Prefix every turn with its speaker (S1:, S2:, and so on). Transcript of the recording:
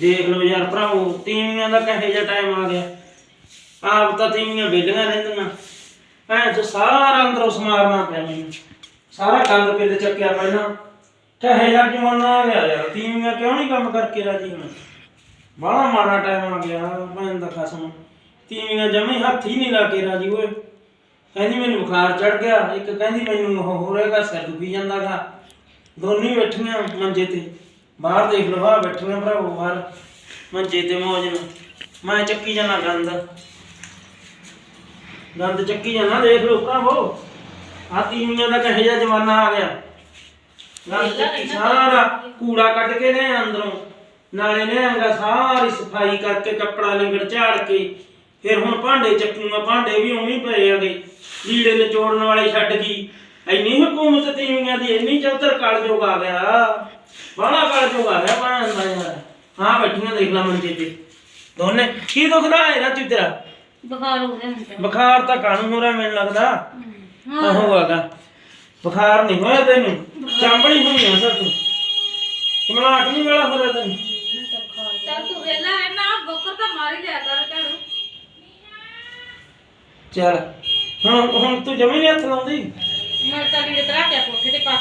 S1: ਦੇਖ ਲਓ ਯਾਰ ਭਰਾਵੋ, ਤੀਵੀਆਂ ਦਾ ਕਹੇ ਜਿਹਾ ਟਾਈਮ ਆ ਗਿਆ। ਆਪ ਤਾਂ ਤੀਵੀਆਂ ਵਿਹਲੀਆਂ ਰਹਿੰਦੀਆਂ। ਐ ਜੋ ਸਾਰਾ ਅੰਦਰੋਂ ਸਮਾਰਨਾ ਪਿਆ ਮੈਨੂੰ। ਸਾਰਾ ਗੰਦ ਪਿੱਲ ਚੱਕਿਆ ਪਹਿਲਾਂ। ਕਹੇ ਜਿਹਾ ਜਮਾਨਾ ਆ ਗਿਆ ਯਾਰ, ਤੀਵੀਆਂ ਕਿਉਂ ਨਹੀਂ ਕੰਮ ਕਰਕੇ ਰਾਜੀ ਹੁਣ? ਬੜਾ ਮਾੜਾ ਟਾਈਮ ਆ ਗਿਆ, ਭੈਣ ਦਾ ਖਸਮ। ਤੀਵੀਆਂ ਜਮੇ ਹੱਥ ਹੀ ਨਹੀਂ ਲਾ ਕੇ ਰਾਜੀ ਓਏ। ਕਹਿੰਦੀ ਮੈਨੂੰ ਬੁਖਾਰ ਚੜ ਗਿਆ। ਇੱਕ ਕਹਿੰਦੀ ਮੈਨੂੰ ਉਹ ਹੋ ਰਿਹਾਗਾ ਸਿਰ ਦੁਖੀ ਜਾਂਦਾਗਾ ਦੋਨੇ ਬੈਠੀਆਂ ਮੰਜੇ ਤੇ। ਬਾਹਰ ਦੇਖ ਲਓ ਬਾਹਰ ਬੈਠੀਆਂ ਭਰਾਵੋ ਬਾਹਰ। ਮੰਜੇ ਤੇ ਮੌਜ ਨਾਲ। ਮੈਂ ਚੱਕੀ ਜਾਣਾ ਗੰਦ। ਗੰਦ ਚੱਕੀ ਜਾਣਾ ਦੇਖ ਲਓ ਭਰਾਵੋ। ਆ ਤੀਵੀਆਂ ਦਾ ਕਹੇ ਜਿਹਾ ਜ਼ਮਾਨਾ ਆ ਗਿਆ। ਗੰਦ ਚੱਕੀ ਸਾਰਾ ਕੂੜਾ ਕੱਢ ਕੇ ਨੇ ਅੰਦਰੋਂ। ਨਾਲੇ ਨੇ ਆਂਗਾ ਸਾਰੀ ਸਫ਼ਾਈ ਕਰਕੇ ਕੱਪੜਾ ਲਿੰਗੜ ਝਾੜ ਕੇ। ਫਿਰ ਹੁਣ ਭਾਂਡੇ ਚੱਕੂਗਾ ਭਾਂਡੇ ਵੀ ਉਵੇਂ ਪਏ ਆਗੇ। ਲੀੜੇ ਨਿਚੋੜਨ ਵਾਲੇ ਛੱਡ ਗਈ। ਇੰਨੀ ਹਕੂਮਤ ਤੀਵੀਆਂ ਦੀ ਇੰਨੀ ਚੌਧਰ ਕਲ ਜੋਗ ਆ ਗਿਆ। ਬਾਹਲਾ ਕਲ ਜੋਗ ਆ ਗਿਆ ਭਾਂ ਦਾ ਯਾਰ ਹਾਂ ਬੈਠੀਆਂ ਦੇਖ ਲਾ ਮੰਜੇ ਤੇ। ਦੋਨੇ ਕੀ ਦੁਖਦਾ ਹੈ ਰਾਤੀ ਤੇਰਾ
S2: ਬੁਖਾਰ ਹੋ ਗਿਆ ਹੁਣ
S1: ਬੁਖਾਰ ਤਾਂ ਕਾਨੂੰ ਹੋ ਰਿਹਾ ਮੈਨੂੰ ਲੱਗਦਾ?
S2: ਹਾਂ।
S1: ਆਹੋ ਹੈਗਾ। ਬੁਖਾਰ ਨਹੀਂ ਹੋਇਆ ਤੈਨੂੰ? ਚਾਂਬੜੀ ਹੋਈ ਆ ਸਰ ਤੂੰ। ਕਮਲਾਟ ਨਹੀਂ ਵਾਲਾ ਹੋ ਰਿਹਾ ਤੈਨੂੰ?
S2: ਚੱਲ ਤੂੰ ਵੇਲਾ ਹੈ ਨਾ ਬੋਕਰ ਤਾਂ ਮਾਰ ਹੀ ਲਿਆ ਕਰ ਝਾੜੂ
S1: ਚੱਲ ਹੁਣ ਹੁਣ ਤੂੰ ਜਮੀ ਨਹੀਂ ਹੱਥ ਲਾਉਂਦੀ?
S2: ਮੈਂ ਤਾਂ ਲੀੜੇ ਤਰਾ ਕੇ ਕੋਠੇ ਤੇ ਪਾ